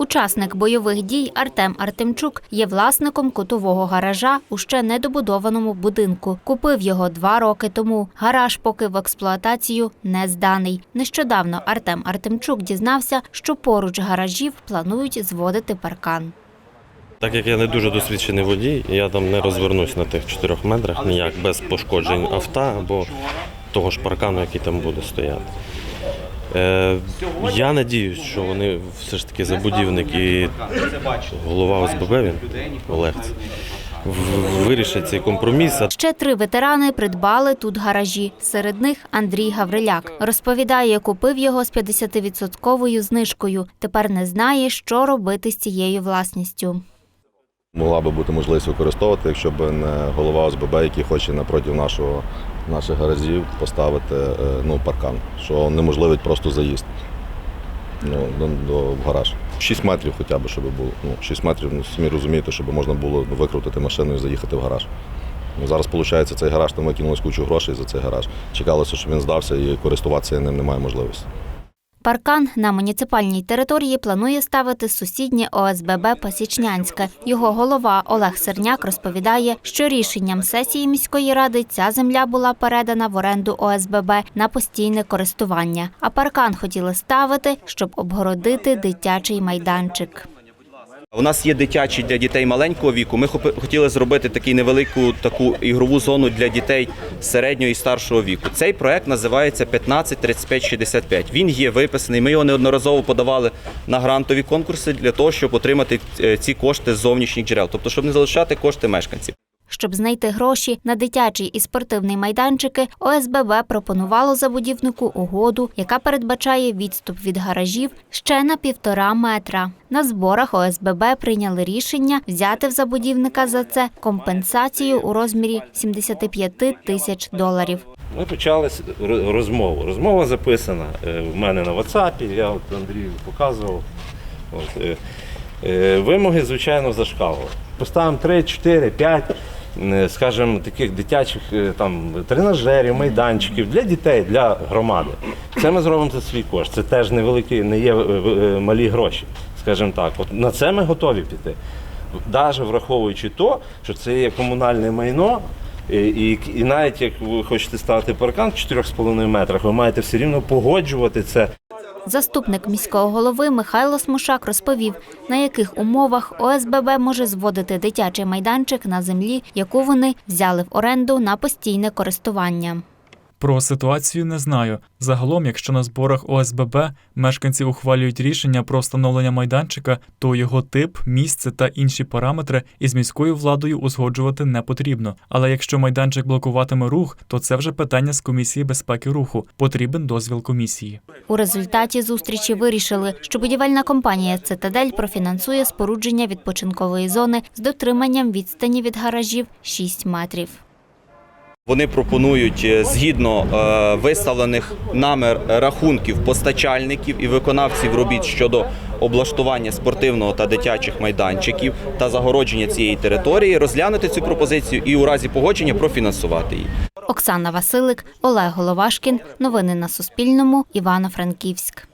Учасник бойових дій Артем Артемчук є власником кутового гаража у ще недобудованому будинку. Купив його два роки тому. Гараж поки в експлуатацію не зданий. Нещодавно Артем Артемчук дізнався, що поруч гаражів планують зводити паркан. Так як я не дуже досвідчений водій, я там не розвернусь на тих чотирьох метрах ніяк без пошкоджень авто або того ж паркану, який там буде стояти. Е, я надіюсь, що вони все ж таки забудівник і голова ОСББ він, Олег, це, вирішать цей компроміс. Ще три ветерани придбали тут гаражі. Серед них Андрій Гавриляк. Розповідає, купив його з 50-відсотковою знижкою. Тепер не знає, що робити з цією власністю. Могла би бути можливість використовувати, якщо б не голова ОСББ, який хоче напроти нашого, наших гаражів поставити е, ну, паркан, що неможливить просто заїзд ну, до, до, в гараж. 6 метрів хоча б, щоб було. Ну, 6 метрів, ну, самі розумієте, щоб можна було викрутити машину і заїхати в гараж. Ну, зараз, виходить, цей гараж там викинулось кучу грошей за цей гараж. Чекалося, щоб він здався і користуватися ним немає можливості. Паркан на муніципальній території планує ставити сусіднє ОСББ Пасічнянське. Його голова Олег Серняк розповідає, що рішенням сесії міської ради ця земля була передана в оренду ОСББ на постійне користування. А паркан хотіли ставити, щоб обгородити дитячий майданчик. У нас є дитячі для дітей маленького віку. Ми хотіли зробити таку невелику таку ігрову зону для дітей середнього і старшого віку. Цей проект називається 15 35 65. Він є виписаний. Ми його неодноразово подавали на грантові конкурси для того, щоб отримати е, ці кошти з зовнішніх джерел, тобто щоб не залишати кошти мешканців. Щоб знайти гроші на дитячий і спортивний майданчики, ОСББ пропонувало забудівнику угоду, яка передбачає відступ від гаражів ще на півтора метра. На зборах ОСББ прийняли рішення взяти в забудівника за це компенсацію у розмірі 75 тисяч доларів. Ми почали розмову. Розмова записана е, в мене на WhatsApp, я от Андрію показував. От, е, е, Вимоги, звичайно, зашкалили. Поставимо 3, 4, 5, е, скажімо, таких дитячих е, там, тренажерів, майданчиків для дітей, для громади. Це ми зробимо за свій кошт. Це теж невеликі, не є е, е, малі гроші, скажімо так. От на це ми готові піти. Навіть враховуючи то, що це є комунальне майно, і, і, і навіть як ви хочете ставити паркан в 4,5 метрах, ви маєте все рівно погоджувати це. Заступник міського голови Михайло Смушак розповів, на яких умовах ОСББ може зводити дитячий майданчик на землі, яку вони взяли в оренду на постійне користування. Про ситуацію не знаю. Загалом, якщо на зборах ОСББ мешканці ухвалюють рішення про встановлення майданчика, то його тип, місце та інші параметри із міською владою узгоджувати не потрібно. Але якщо майданчик блокуватиме рух, то це вже питання з комісії безпеки руху. Потрібен дозвіл комісії. У результаті зустрічі вирішили, що будівельна компанія Цитадель профінансує спорудження відпочинкової зони з дотриманням відстані від гаражів 6 метрів. Вони пропонують е, згідно е, виставлених намер рахунків постачальників і виконавців робіт щодо облаштування спортивного та дитячих майданчиків та загородження цієї території, розглянути цю пропозицію і у разі погодження профінансувати її. Оксана Василик, Олег Головашкін. Новини на Суспільному. Івано-Франківськ.